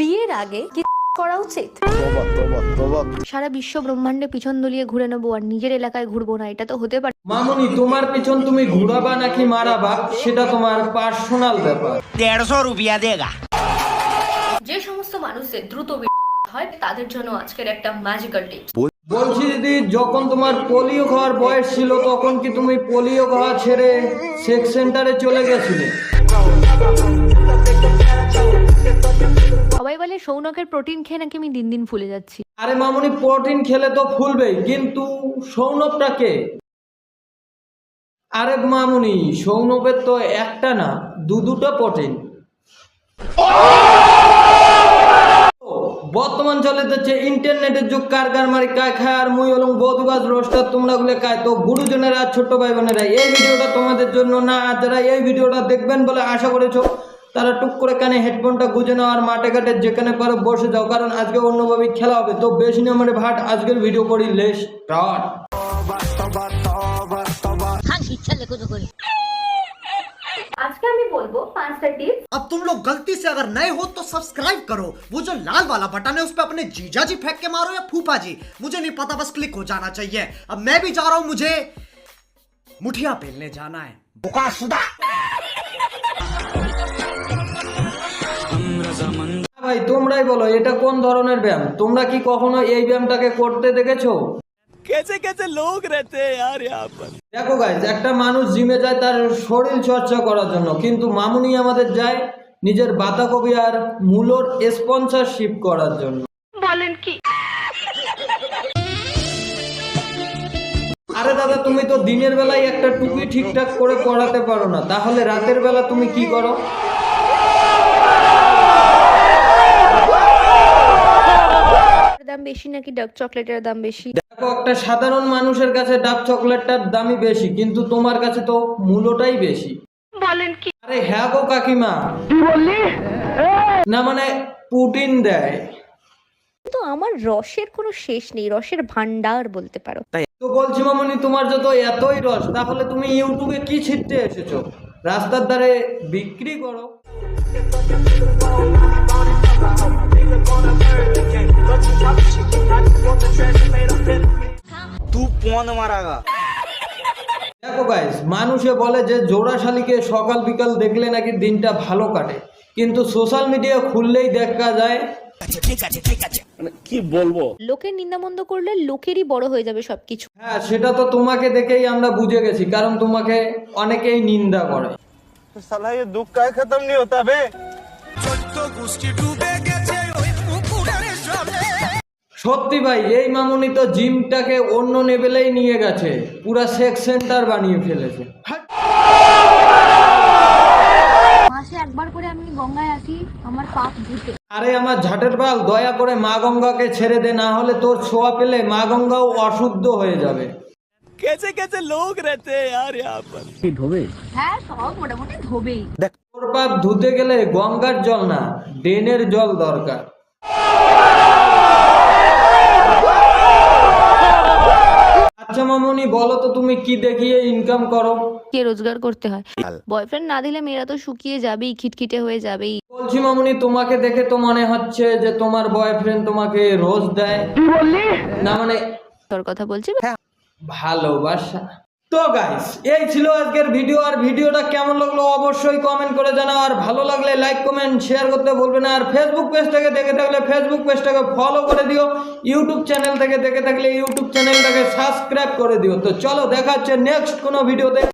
বিয়ের আগে কি করা উচিত? সারা বিশ্ব ব্রহ্মাণ্ডে পিছন দলিয়ে ঘুরে নেব আর নিজের এলাকায় ঘুরবো না এটা তো হতে পারে। মামনি তোমার পিছন তুমি ঘুরাবা নাকি মারাবা? সেটা তোমার পার্সোনাল ব্যাপার। দেড়শো রুপিয়া দেগা। যে সমস্ত মানুষদের দ্রুত হয় তাদের জন্য আজকের একটা ম্যাজিক্যাল টিপস বলছি দিদি যখন তোমার পোলিও খাওয়ার বয়স ছিল তখন কি তুমি পোলিও খাওয়া ছেড়ে সেক্স সেন্টারে চলে গেছিলে? বলে সৌনকের প্রোটিন খেয়ে নাকি আমি দিন দিন ফুলে যাচ্ছি। আরে মামুনি, প্রোটিন খেলে তো ফুলবেই কিন্তু সৌনকটাকে আরে মামুনি, সৌনকের তো একটা না, দু দুটো প্রোটিন। বর্তমান চলে যাচ্ছে ইন্টারনেটের যুগ, কার কার মারি কায় খায় আর মুই হলাম বৌদিবাজ রোস্টার, তোমরা গুলো খায়। তো গুরুজনেরা ছোট্ট ভাই বোনেরা, এই ভিডিওটা তোমাদের জন্য না, যারা এই ভিডিওটা দেখবেন বলে আশা করেছ তারা টুক করে কানে হেডফোনটা গুজে নাও আর মাঠে ঘাটে যেখানে পারো বসে যাও কারণ আজকে অন্যভাবে খেলা হবে তো বেশি না মানে ভাট আজকের ভিডিও করি লেস স্টার্ট আজকে আমি বলবো পাঁচটা টিপস अब तुम लोग गलती से अगर नए हो तो सब्सक्राइब करो वो जो लाल वाला बटन है उस पर अपने जीजा जी फेंक के मारो या फूफा जी मुझे नहीं पता बस क्लिक हो जाना चाहिए अब मैं भी जा रहा हूं मुझे मुठिया पेलने जाना है ভাই তোমরাই বলো এটা কোন ধরনের ব্যায়াম? তোমরা কি কখনো এই ব্যায়ামটাকে করতে দেখেছ? দেখো গাইজ একটা মানুষ জিমে যায় তার শরীর চর্চা করার জন্য কিন্তু মামুনি আমাদের যায় নিজের বাতাকবি আর মূলর স্পন্সরশিপ করার জন্য। বলেন কি? আরে দাদা তুমি তো দিনের বেলায় একটা টুপি ঠিকঠাক করে পড়াতে পারো না তাহলে রাতের বেলা তুমি কি করো? বেশি নাকি ডার্ক চকলেটের দাম বেশি? দেখো একটা সাধারণ মানুষের কাছে ডাব চকলেটটার দামই বেশি কিন্তু তোমার কাছে তো মূল্যটাই বেশি। বলেন কি? আরে হ্যাঁ গো কাকিমা। না মানে পুটিন দেয়। কিন্তু আমার রসের কোনো শেষ নেই রসের ভান্ডার বলতে পারো। তাই তো বলছি মামনি তোমার যত এতই রস তাহলে তুমি ইউটিউবে কি ছিটতে এসেছ? রাস্তার ধারে বিক্রি করো। তু দেখো গাইস মানুষে বলে যে জোড়াশালিকে সকাল বিকাল দেখলে নাকি দিনটা ভালো কাটে। কিন্তু সোশ্যাল মিডিয়া খুললেই দেখা যায় মানে কি বলব? লোকের নিন্দামন্দ করলে লোকেরই বড় হয়ে যাবে সবকিছু। হ্যাঁ সেটা তো তোমাকে দেখেই আমরা বুঝে গেছি কারণ তোমাকে অনেকেই নিন্দা করে। সালাই দুঃখ কায় খতম নি হতা বে ये दुख का खत्म नहीं होता बे সত্যি ভাই এই মামুনি তো জিমটাকে অন্য লেভেলেই নিয়ে গেছে পুরা সেক্স সেন্টার বানিয়ে ফেলেছে মাসে একবার করে আমি গঙ্গায় আসি আমার পাপ ধুতে আরে আমার ঝাটের পাল দয়া করে মা গঙ্গাকে ছেড়ে দে না হলে তোর ছোঁয়া পেলে মা গঙ্গাও অশুদ্ধ হয়ে যাবে कैसे कैसे लोग रहते हैं यार यहाँ पर হ্যাঁ সব মোটামুটি ধোবেই তোর পাপ ধুতে গেলে গঙ্গার জল না ড্রেনের জল দরকার। আচ্ছা মামুনি বলো তো তুমি কি দেখিয়ে ইনকাম করো? কে রোজগার করতে হয়? বয়ফ্রেন্ড না দিলে মেয়েরা তো শুকিয়ে যাবেই খিটখিটে হয়ে যাবেই। বলছি মামুনি তোমাকে দেখে তো মনে হচ্ছে যে তোমার বয়ফ্রেন্ড তোমাকে রোজ দেয়। না মানে তোর কথা বলছি? ভালোবাসা। তো গাইস এই ছিল আজকের ভিডিও আর ভিডিওটা কেমন লাগল অবশ্যই কমেন্ট করে জানাও, আর ভালো লাগলে লাইক কমেন্ট শেয়ার করতে বলবে না, আর ফেসবুক পেজটাকে দেখে থাকলে ফেসবুক পেজটাকে ফলো করে দিও ইউটিউব চ্যানেল থেকে দেখে থাকলে ইউটিউব চ্যানেলটাকে সাবস্ক্রাইব করে দিও। তো চলো, দেখা হচ্ছে নেক্সট কোনো ভিডিওতে